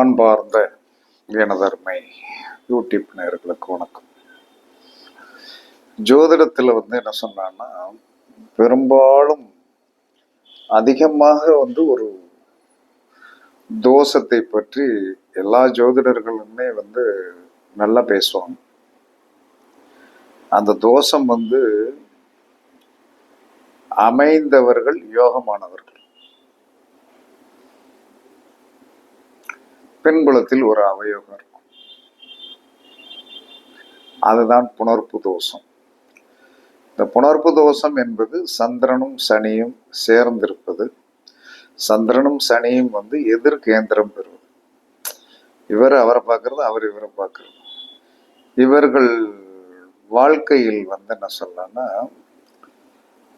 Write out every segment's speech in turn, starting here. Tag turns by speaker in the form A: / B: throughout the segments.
A: அன்பார்ந்த எனதர்மை யூடியூப் நேர்களுக்கு வணக்கம். ஜோதிடத்தில் வந்து என்ன சொன்னான்னா பெரும்பாலும் அதிகமாக வந்து ஒரு தோஷத்தை பற்றி எல்லா ஜோதிடர்களுமே வந்து நல்லா பேசுவாங்க. அந்த தோஷம் வந்து அமைந்தவர்கள் யோகமானவர்கள். பின்புலத்தில் ஒரு அவயோகம் இருக்கும். அதுதான் புணர்ப்பு தோஷம். இந்த புணர்ப்பு தோஷம் என்பது சந்திரனும் சனியும் சேர்ந்திருப்பது. சந்திரனும் சனியும் வந்து எதிர் கேந்திரம் பெறுவது. இவர் அவரை பார்க்கறது அவர் இவரை பார்க்கறது. இவர்கள் வாழ்க்கையில் வந்து என்ன சொல்லலாம்னா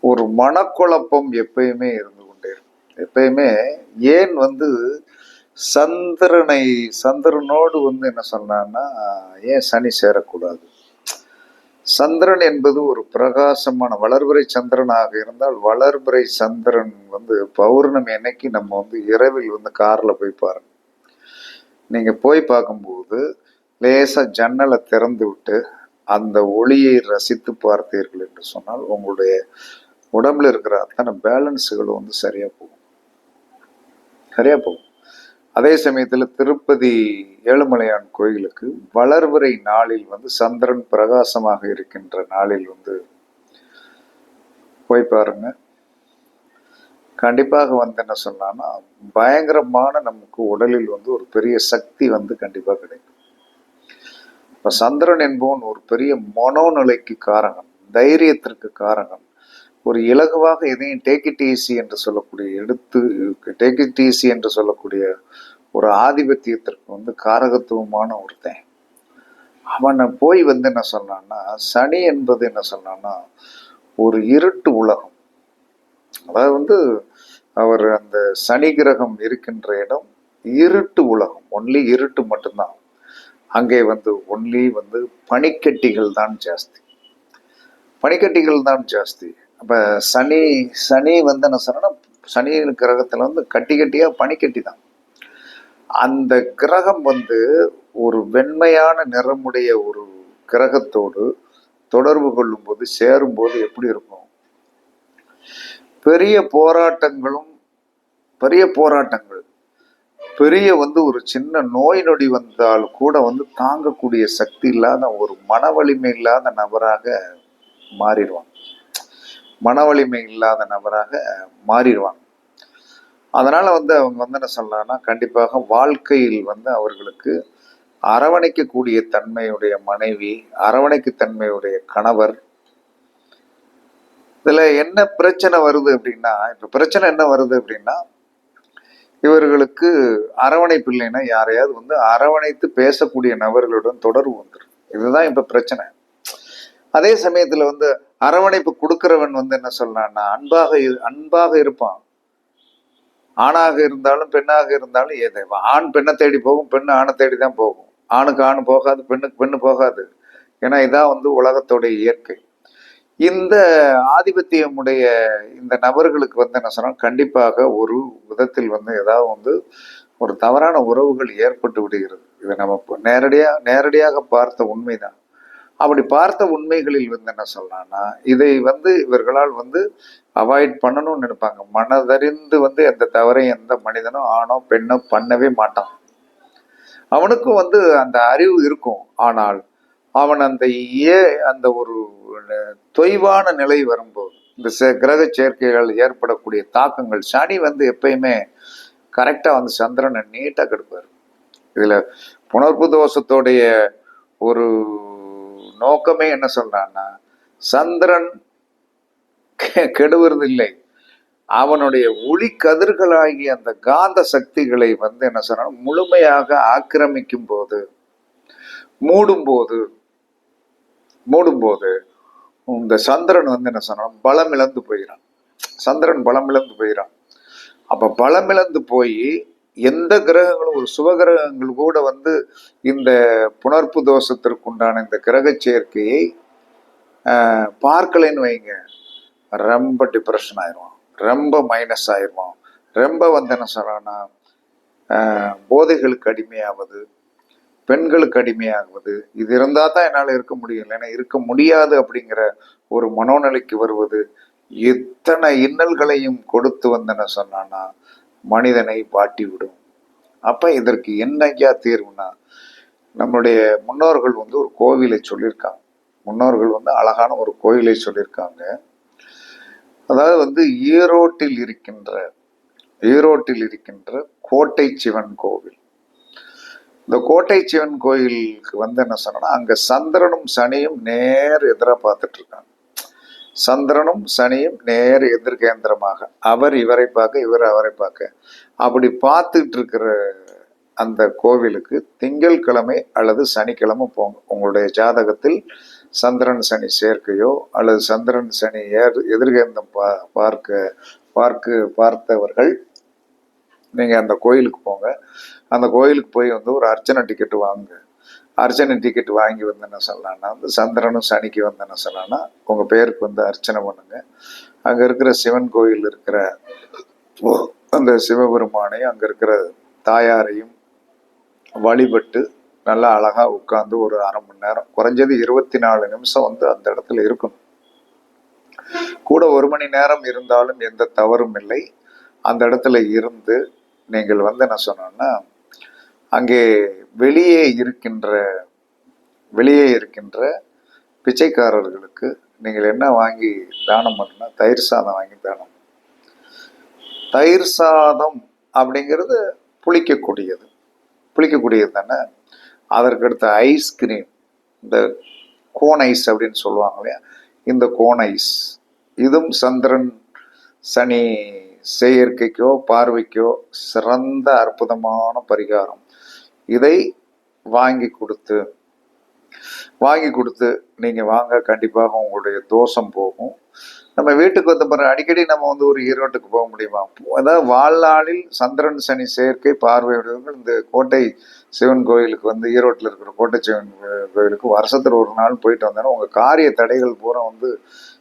A: ஒரு மனக்குழப்பம் எப்பயுமே இருந்து கொண்டே இருக்கும். எப்பயுமே ஏன் வந்து சந்திரனை சந்திரனோடு வந்து என்ன சொன்னான்னா ஏன் சனி சேரக்கூடாது? சந்திரன் என்பது ஒரு பிரகாசமான வளர்புரை சந்திரனாக இருந்தால் வளர்புரை சந்திரன் வந்து பௌர்ணமி அன்னைக்கு நம்ம வந்து இரவில் வந்து காரில் போய் பாருங்க. நீங்கள் போய் பார்க்கும்போது லேசாக ஜன்னலை திறந்து விட்டு அந்த ஒளியை ரசித்து பார்த்தீர்கள் என்று சொன்னால் உங்களுடைய உடம்புல இருக்கிற அத்தனை பேலன்ஸுகளும் வந்து சரியாக போகும். சரியாக போகும். அதே சமயத்தில் திருப்பதி ஏழுமலையான் கோயிலுக்கு வளர்வரை நாளில் வந்து சந்திரன் பிரகாசமாக இருக்கின்ற நாளில் வந்து போய் பாருங்க. கண்டிப்பாக வந்து என்ன சொன்னான்னா பயங்கரமான நமக்கு உடலில் வந்து ஒரு பெரிய சக்தி வந்து கண்டிப்பாக கிடைக்கும். இப்போ சந்திரன் என்பவன் ஒரு பெரிய மனோநிலைக்கு காரணம் தைரியத்திற்கு காரணம் ஒரு இலகுவாக எதையும் டேக் இட் ஈஸி என்று சொல்லக்கூடிய எடுத்து டேக் இட் ஈஸி என்று சொல்லக்கூடிய ஒரு ஆதிபத்தியத்திற்கு வந்து காரகத்துவமான ஒருத்தன். அவனை போய் வந்து என்ன சொன்னான்னா சனி என்பது என்ன சொன்னான்னா ஒரு இருட்டு உலகம். அதாவது வந்து அவர் அந்த சனி கிரகம் இருக்கின்ற இடம் இருட்டு உலகம். ஒன்லி இருட்டு மட்டும்தான். அங்கே வந்து ஒன்லி வந்து பனிக்கட்டிகள் தான் ஜாஸ்தி. பனிக்கட்டிகள் தான் ஜாஸ்தி. அப்போ சனி சனி வந்து என்ன சனி கிரகத்தில் வந்து கட்டி கட்டியாக பனிக்கட்டி தான் அந்த கிரகம் வந்து ஒரு வெண்மையான நிறமுடைய ஒரு கிரகத்தோடு தொடர்பு கொள்ளும்போது சேரும்போது எப்படி இருக்கும்? பெரிய போராட்டங்களும் பெரிய போராட்டங்கள். பெரிய வந்து ஒரு சின்ன நோய் நொடி வந்தால் கூட வந்து தாங்கக்கூடிய சக்தி இல்லாத ஒரு மன வலிமை இல்லாத நபராக மாறிடுவாங்க. மன வலிமை இல்லாத நபராக மாறிடுவாங்க. அதனால வந்து அவங்க வந்து என்ன சொல்லலாம்னா கண்டிப்பாக வாழ்க்கையில் வந்து அவர்களுக்கு அரவணைக்கக்கூடிய தன்மையுடைய மனைவி அரவணைக்கு தன்மையுடைய கணவர் இதுல என்ன பிரச்சனை வருது அப்படின்னா இப்ப பிரச்சனை என்ன வருது அப்படின்னா இவர்களுக்கு அரவணைப்பு இல்லைன்னா யாரையாவது வந்து அரவணைத்து பேசக்கூடிய நபர்களுடன் தொடர்பு வந்துடும் இதுதான் இப்ப பிரச்சனை. அதே சமயத்துல வந்து அரவணைப்பு கொடுக்கிறவன் வந்து என்ன சொல்லலாம்னா அன்பாக இரு- அன்பாக இருப்பான். ஆணாக இருந்தாலும் பெண்ணாக இருந்தாலும் ஏதே ஆண் பெண்ணை தேடி போகும் பெண் ஆணை தேடி தான் போகும். ஆணுக்கு ஆண் போகாது பெண்ணுக்கு பெண்ணு போகாது. ஏன்னா இதான் வந்து உலகத்தோடைய இயற்கை. இந்த ஆதிபத்தியமுடைய இந்த நபர்களுக்கு வந்து என்ன சொன்னா கண்டிப்பாக ஒரு விதத்தில் வந்து ஏதாவது வந்து ஒரு தவறான உறவுகள் ஏற்பட்டு விடுகிறது. இதை நம்ம இப்போ நேரடியாக பார்த்த உண்மைதான். அப்படி பார்த்த உண்மைகளில் வந்து என்ன சொல்லலாம்னா இதை வந்து இவர்களால் வந்து அவாய்ட் பண்ணணும்னு நினைப்பாங்க. மனதறிந்து வந்து எந்த தவறையும் எந்த மனிதனும் ஆணோ பெண்ணோ பண்ணவே மாட்டான். அவனுக்கும் வந்து அந்த அறிவு இருக்கும். ஆனால் அவன் அந்த ஏ அந்த ஒரு தொய்வான நிலை வரும்போது இந்த சே- கிரக சேர்க்கைகள் ஏற்படக்கூடிய தாக்கங்கள் சனி வந்து எப்பயுமே கரெக்டாக வந்து சந்திரனை நீட்டாக கெடுப்பார். இதில் புணர்ப்பு தோஷத்தோடைய ஒரு நோக்கமே என்ன சொல்றான்னா சந்திரன் கெ- அவனுடைய ஒளி கதிர்களாகிய அந்த காந்த சக்திகளை வந்து என்ன சொன்னா முழுமையாக ஆக்கிரமிக்கும் போது மூடும்போது மூடும்போது இந்த சந்திரன் வந்து என்ன சொன்னா பலம் இழந்து போயிடான் சந்திரன் பலம் இழந்து போயிடான் அப்ப பலம் இழந்து போய் எந்த கிரகங்களும் ஒரு சுபகிரகங்கள் கூட வந்து இந்த புணர்ப்பு தோஷத்திற்குண்டான இந்த கிரக சேர்க்கையை ஆஹ், பார்க்கலைன்னு வைங்க. ரொம்ப டிப்ரெஷன் ஆயிடுவான் ரொம்ப மைனஸ் ஆயிடுவான் ரொம்ப வந்து என்ன சொல்றான்னா ஆஹ், போதைகளுக்கு அடிமையாவது பெண்களுக்கு அடிமையாகுவது இது இருந்தால் தான் என்னால் இருக்க முடியும். இல்லைன்னா இருக்க முடியாது அப்படிங்கிற ஒரு மனோநிலைக்கு வருவது எத்தனை இன்னல்களையும் கொடுத்து வந்தன சொன்னான்னா மனிதனை வாட்டி விடும் இதற்கு என்னையா தீர்வுனா நம்மளுடைய முன்னோர்கள் வந்து ஒரு கோவிலை சொல்லியிருக்காங்க. முன்னோர்கள் வந்து அழகான ஒரு கோயிலை சொல்லியிருக்காங்க. அதாவது வந்து ஈரோட்டில் இருக்கின்ற ஈரோட்டில் இருக்கின்ற கோட்டை சிவன் கோவில். இந்த கோட்டை சிவன் கோயிலுக்கு வந்து என்ன சொன்னா அங்க சந்திரனும் சனியும் நேர் எதிராக பார்த்துட்டு இருக்காங்க. சந்திரனும் சனியும் நேர் எதிர்கேந்திரமாக. அவர் இவரை பார்க்க இவர் அவரை பார்க்க. அப்படி பார்த்துட்டு இருக்கிற அந்த கோவிலுக்கு திங்கட்கிழமை அல்லது சனிக்கிழமை போங்க உங்களுடைய ஜாதகத்தில் சந்திரன் சனி சேர்க்கையோ அல்லது சந்திரன் சனி ஏர் எதிர்கேந்தம் பா பார்க்க பார்க்க பார்த்தவர்கள் நீங்கள் அந்த கோயிலுக்கு போங்க. அந்த கோயிலுக்கு போய் வந்து ஒரு அர்ச்சனை டிக்கெட் வாங்குங்க. அர்ச்சனை டிக்கெட் வாங்கி வந்து என்ன சொல்லலாம்னா வந்து சந்திரனும் சனிக்கு வந்து என்ன சொல்லலாம்னா உங்கள் பேருக்கு வந்து அர்ச்சனை பண்ணுங்க. அங்கே இருக்கிற சிவன் கோயில் இருக்கிற அந்த சிவபெருமானையும் அங்கே இருக்கிற தாயாரையும் வழிபட்டு நல்லா அழகாக உட்காந்து ஒரு அரை மணி நேரம் குறைஞ்சது இருபத்தி நாலு நிமிஷம் வந்து அந்த இடத்துல இருக்கணும். கூட ஒரு மணி நேரம் இருந்தாலும் எந்த தவறும் இல்லை. அந்த இடத்துல இருந்து நீங்கள் வந்து என்ன சொன்னோன்னா அங்கே வெளியே இருக்கின்ற வெளியே இருக்கின்ற பிச்சைக்காரர்களுக்கு நீங்கள் என்ன வாங்கி தானம் பண்ணணும்னா தயிர் சாதம் வாங்கி தானம். தயிர் சாதம் அப்படிங்கிறது புளிக்கக்கூடியது. புளிக்கக்கூடியது தானே? அதற்கடுத்த ஐஸ்கிரீம் இந்த கோன் ஐஸ் அப்படின்னு சொல்லுவாங்க இல்லையா? இந்த கோன் ஐஸ் இதுவும் சந்திரன் சனி செயற்கைக்கோ பார்வைக்கோ சிறந்த அற்புதமான பரிகாரம். இதை வாங்கி கொடுத்து வாங்கி கொடுத்து நீங்கள் வாங்க கண்டிப்பாக உங்களுடைய தோஷம் போகும். நம்ம வீட்டுக்கு வந்த பிறகு அடிக்கடி நம்ம வந்து ஒரு ஈரோட்டுக்கு போக முடியுமா? அதாவது வாழ்நாளில் சந்திரன் சனி சேர்க்கை பார்வையுடையவர்கள் இந்த கோட்டை சிவன் கோயிலுக்கு வந்து ஈரோட்டில் இருக்கிற கோட்டை சிவன் கோயிலுக்கு வருஷத்துல ஒரு நாள் போயிட்டு வந்தோன்னா உங்கள் காரிய தடைகள் பூரா வந்து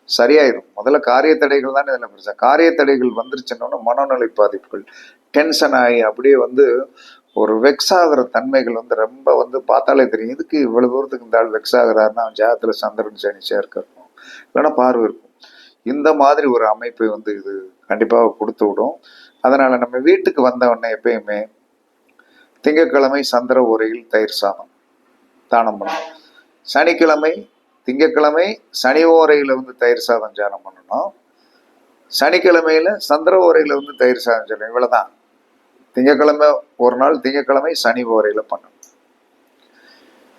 A: சரியாயிடும் முதல்ல காரிய தடைகள் தான் இதில் பிரச்சனை காரிய தடைகள் வந்துருச்சுன்னா மனநிலை பாதிப்புகள் டென்ஷன் ஆகி அப்படியே வந்து ஒரு வெக்ஸ் ஆகிற தன்மைகள் வந்து ரொம்ப வந்து பார்த்தாலே தெரியும். இதுக்கு இவ்வளவு தூரத்துக்கு இந்த ஆள் வெக்ஸ் ஆகுறாருன்னா அவன் ஜாதத்தில் சந்திரன் சனிச்சா சேர்க்க இருக்கும். இல்லைன்னா பார்வை இருக்கும். இந்த மாதிரி ஒரு அமைப்பை வந்து இது கண்டிப்பாக கொடுத்து விடும். அதனால் நம்ம வீட்டுக்கு வந்தவொடனே எப்பயுமே திங்கட்கிழமை சந்திர உரையில் தயிர் சாதம். தானம் பண்ணணும். சனிக்கிழமை திங்கட்கிழமை சனி ஓரையில் வந்து தயிர் சாதம் தியானம் பண்ணணும். சனிக்கிழமையில சந்திர ஓரையில் வந்து தயிர் சாதம் சொல்லணும் இவ்வளோதான் திங்கக்கிழமை ஒரு நாள் திங்கக்கிழமை சனி ஓரையில் பண்ணணும்.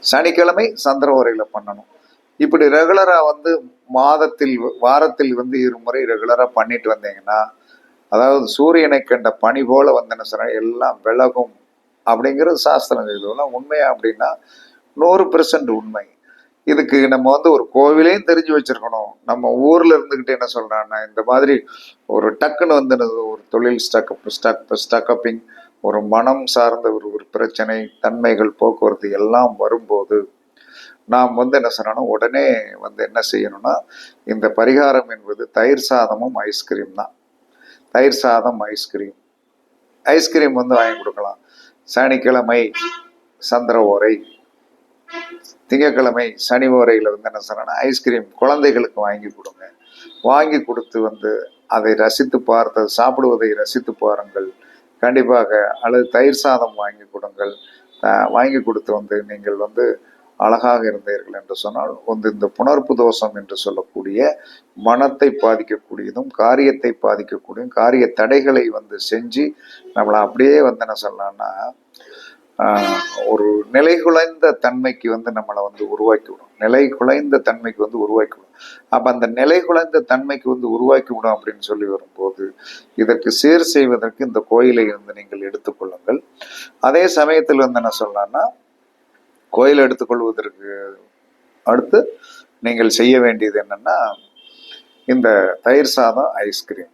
A: சனிக்கிழமை சந்திர ஓரையில் பண்ணணும். இப்படி ரெகுலராக வந்து மாதத்தில் வாரத்தில் வந்து இருமுறை ரெகுலராக பண்ணிட்டு வந்தீங்கன்னா அதாவது சூரியனை கண்ட பனி போல வந்தன என்ன எல்லாம் விலகும் அப்படிங்கிறது சாஸ்திரம் இதெல்லாம் உண்மையா அப்படின்னா நூறு பெர்சன்ட் உண்மை. இதுக்கு நம்ம வந்து ஒரு கோவிலையும் தெரிஞ்சு வச்சிருக்கணும். நம்ம ஊர்ல இருந்துகிட்டு என்ன சொல்றான்னா இந்த மாதிரி ஒரு டக்குன்னு வந்து தொழில் ஸ்டாக்கப் ஸ்டாக் ஸ்டாக்கப்பிங் ஒரு மனம் சார்ந்த ஒரு ஒரு பிரச்சனை தன்மைகள் போக்குவரத்து எல்லாம் வரும்போது நாம் வந்து என்ன சொல்லணும் உடனே வந்து என்ன செய்யணும்னா இந்த பரிகாரம் என்பது தயிர் சாதமும் ஐஸ்கிரீம் தான். தயிர் சாதம் ஐஸ்கிரீம் ஐஸ்கிரீம் வந்து வாங்கி கொடுக்கலாம். சனிக்கிழமை சந்திர ஓரை. திங்கக்கிழமை சனி ஓரையில் வந்து என்ன சொன்னா ஐஸ்கிரீம் குழந்தைகளுக்கு வாங்கி கொடுங்க. வாங்கி கொடுத்து வந்து அதை ரசித்து பார்த்து சாப்பிடுவதை ரசித்து பாருங்கள். கண்டிப்பாக அல்லது தயிர் சாதம் வாங்கி கொடுங்கள். வாங்கி கொடுத்து வந்து நீங்கள் வந்து அழகாக இருந்தீர்கள் என்று சொன்னால் வந்து இந்த புணர்ப்பு தோஷம் என்று சொல்லக்கூடிய மனத்தை பாதிக்கக்கூடியதும் காரியத்தை பாதிக்கக்கூடியதும் காரிய தடைகளை வந்து செஞ்சு நம்மளை அப்படியே வந்து என்ன சொல்லலாம்னா ஒரு நிலை குலைந்த தன்மைக்கு வந்து நம்மளை வந்து உருவாக்கி விடும். நிலை குலைந்த தன்மைக்கு வந்து உருவாக்கி விடும். அப்ப அந்த நிலை குலைந்த தன்மைக்கு வந்து உருவாக்கி விடும் அப்படின்னு சொல்லி வரும்போது இதற்கு சீர் செய்வதற்கு இந்த கோயிலை வந்து நீங்கள் எடுத்துக்கொள்ளுங்கள் அதே சமயத்தில் வந்து என்ன சொல்லலாம்னா கோயில் எடுத்துக்கொள்வதற்கு அடுத்து நீங்கள் செய்ய வேண்டியது என்னன்னா இந்த தயிர் சாதம் ஐஸ்கிரீம்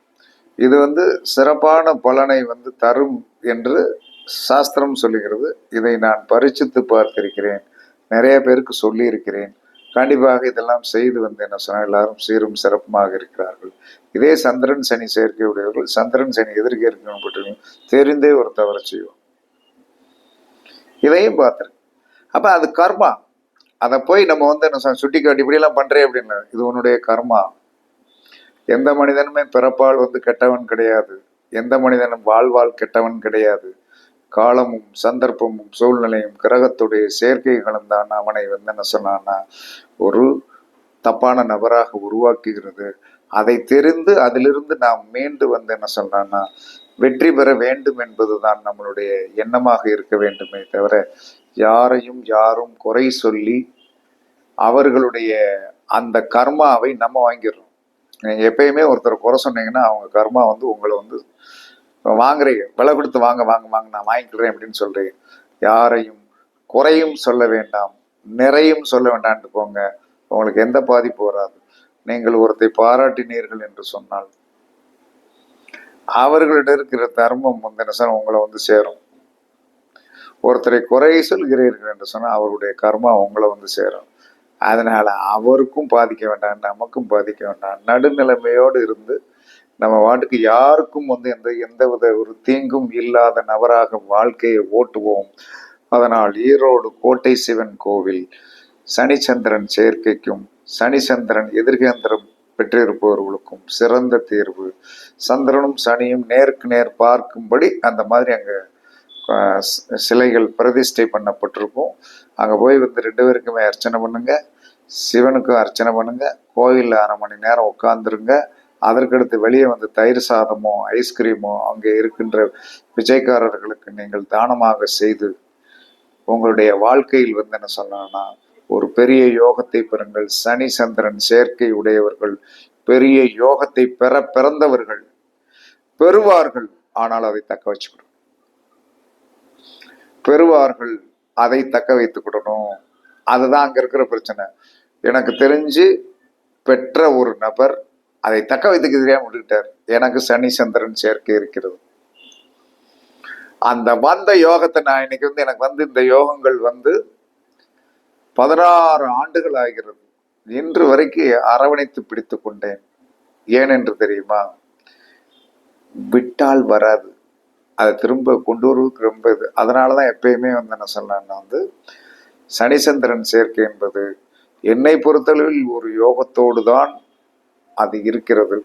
A: இது வந்து சிறப்பான பலனை வந்து தரும் என்று சாஸ்திரம் சொல்லுகிறது. இதை நான் பரிச்சித்து பார்த்திருக்கிறேன். நிறைய பேருக்கு சொல்லியிருக்கிறேன். கண்டிப்பாக இதெல்லாம் செய்து வந்து என்ன சொன்னால் எல்லாரும் சீரும் சிறப்புமாக இருக்கிறார்கள். இதே சந்திரன் சனி சேர்க்கை உடையவர்கள் சந்திரன் சனி எதிர்க்க இருக்கணும் தெரிந்தே ஒரு தவறு செய்வோம். இதையும் பார்த்துருக்கு அப்போ அது கர்மா. அதை போய் நம்ம வந்து என்ன சுட்டி காட்டி இப்படியெல்லாம் பண்ணுறேன் அப்படின்னு. இது உன்னுடைய கர்மா. எந்த மனிதனுமே பிறப்பால் வந்து கெட்டவன் கிடையாது. எந்த மனிதனும் வாழ்வால் கெட்டவன் கிடையாது. காலமும் சந்தர்ப்பமும் சூழ்நிலையும் கிரகத்துடைய சேர்க்கைகளும் தான் அவனை வந்து என்ன சொன்னான்னா ஒரு தப்பான நபராக உருவாக்குகிறது. அதை தெரிந்து அதிலிருந்து நாம் மீண்டு வந்து என்ன சொல்றான்னா வெற்றி பெற வேண்டும் என்பதுதான் நம்மளுடைய எண்ணமாக இருக்க வேண்டுமே தவிர யாரையும் யாரும் குறை சொல்லி அவர்களுடைய அந்த கர்மாவை நம்ம வாங்கிடுறோம். எப்பயுமே ஒருத்தர் குறை சொன்னீங்கன்னா அவங்க கர்மா வந்து உங்களை வந்து வாங்குறீங்க விலை கொடுத்து வாங்க வாங்க வாங்க நான் வாங்கிக்கிறேன் அப்படின்னு சொல்றீங்க யாரையும் குறையும் சொல்ல வேண்டாம் நிறையும் சொல்ல வேண்டாம்னு போங்க. உங்களுக்கு எந்த பாதிப்பு வராது. நீங்கள் ஒருத்தை பாராட்டினீர்கள் என்று சொன்னால் அவர்களிடம் இருக்கிற தர்மம் முந்தினசன் உங்களை வந்து சேரும். ஒருத்தரை குறை சொல்கிறீர்கள் என்று சொன்னால் அவருடைய கர்மா உங்களை வந்து சேரும். அதனால் அவருக்கும் பாதிக்க வேண்டாம் நமக்கும் பாதிக்க வேண்டாம். நடுநிலைமையோடு இருந்து நம்ம வாட்டுக்கு யாருக்கும் வந்து எந்த எந்தவித ஒரு தீங்கும் இல்லாத நபராக வாழ்க்கையை ஓட்டுவோம். அதனால் ஈரோடு கோட்டை சிவன் கோவில் சனிச்சந்திரன் சேர்க்கைக்கும் சனிச்சந்திரன் எதிர்கேந்திரம் பெற்றிருப்பவர்களுக்கும் சிறந்த தீர்வு. சந்திரனும் சனியும் நேருக்கு நேர் பார்க்கும்படி அந்த மாதிரி அங்கே சிலைகள் பிரதிஷ்டை பண்ணப்பட்டிருக்கும். அங்கே போய் வந்து ரெண்டு பேருக்குமே அர்ச்சனை பண்ணுங்க. சிவனுக்கும் அர்ச்சனை பண்ணுங்க. கோயிலில் அரை மணி நேரம் உட்காந்துருங்க அதற்கடுத்து வெளியே வந்து தயிர் சாதமோ ஐஸ்கிரீமோ அங்கே இருக்கின்ற பிச்சைக்காரர்களுக்கு நீங்கள் தானமாக செய்து உங்களுடைய வாழ்க்கையில் வந்து என்ன சொல்லணும்னா ஒரு பெரிய யோகத்தை பெறுங்கள். சனி சந்திரன் சேர்க்கை உடையவர்கள் பெரிய யோகத்தை பெற பிறந்தவர்கள் பெறுவார்கள். ஆனால் அதை தக்க வச்சுக்கணும். பெறுவார்கள். அதை தக்க வைத்துக்கிடணும் அதுதான் அங்க இருக்கிற பிரச்சனை. எனக்கு தெரிஞ்சு பெற்ற ஒரு நபர் அதை தக்க வைத்துக்க தெரியாம விட்டுக்கிட்டார் எனக்கு சனி சந்திரன் சேர்க்கை இருக்கிறது. அந்த வந்த யோகத்தை நான் இன்னைக்கு வந்து எனக்கு வந்து இந்த யோகங்கள் வந்து பதினாறு ஆண்டுகள் ஆகிறது. இன்று வரைக்கும் அரவணைத்து பிடித்து கொண்டேன். ஏன் என்று தெரியுமா? விட்டால் வராது. அதை திரும்ப கொண்டு வருவதுக்கு ரொம்ப இது. அதனால தான் எப்பயுமே வந்து என்ன சொன்னேன்னா வந்து சனிச்சந்திரன் சேர்க்கை என்பது என்னை பொறுத்தளவில் ஒரு யோகத்தோடு தான் அது இருக்கிறது.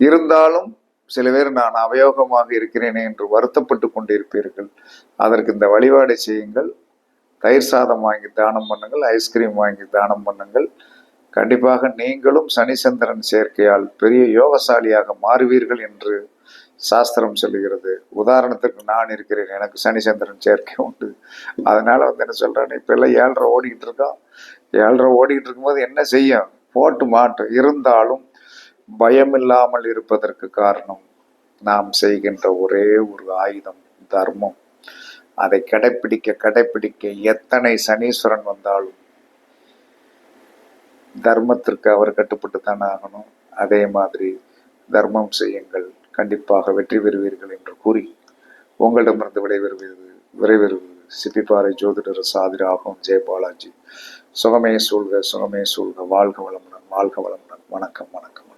A: இருந்தாலும் சில பேர் நான் அவயோகமாக இருக்கிறேனே என்று வருத்தப்பட்டு கொண்டிருப்பீர்கள். அதற்கு இந்த வழிபாடு செய்யுங்கள். தயிர் சாதம் வாங்கி தானம் பண்ணுங்கள். ஐஸ்கிரீம் வாங்கி தானம் பண்ணுங்கள். கண்டிப்பாக நீங்களும் சனிச்சந்திரன் சேர்க்கையால் பெரிய யோகசாலியாக மாறுவீர்கள் என்று சாஸ்திரம் சொல்லுகிறது. உதாரணத்துக்கு நான் இருக்கிறேன். எனக்கு சனிச்சந்திரன் சேர்க்கை உண்டு. அதனால வந்து என்ன சொல்றேன்? இப்ப எல்லாம் ஏழரை ஓடிக்கிட்டு இருக்கோம் ஏழரை ஓடிக்கிட்டு இருக்கும்போது என்ன செய்யும்? போட்டு மாட்டோம் இருந்தாலும் பயம் இல்லாமல் இருப்பதற்கு காரணம் நாம் செய்கின்ற ஒரே ஒரு ஆயுதம் தர்மம். அதை கடைப்பிடிக்க கடைப்பிடிக்க எத்தனை சனீஸ்வரன் வந்தாலும் தர்மத்திற்கு அவர் கட்டுப்பட்டு தானே ஆகணும். அதே மாதிரி தர்மம் செய்யுங்கள். கண்டிப்பாக வெற்றி பெறுவீர்கள் என்று கூறி உங்களிடமிருந்து விடைபெறுவது விரைவெறுவது சிப்பிப்பாறை ஜோதிடர் சாதிராகும் ஜெயபாலாஜி சுகமே சூழ்க சுகமே சூழ்க. வாழ்க வளமுடன் வாழ்க வளமுடன். வணக்கம் வணக்கம்.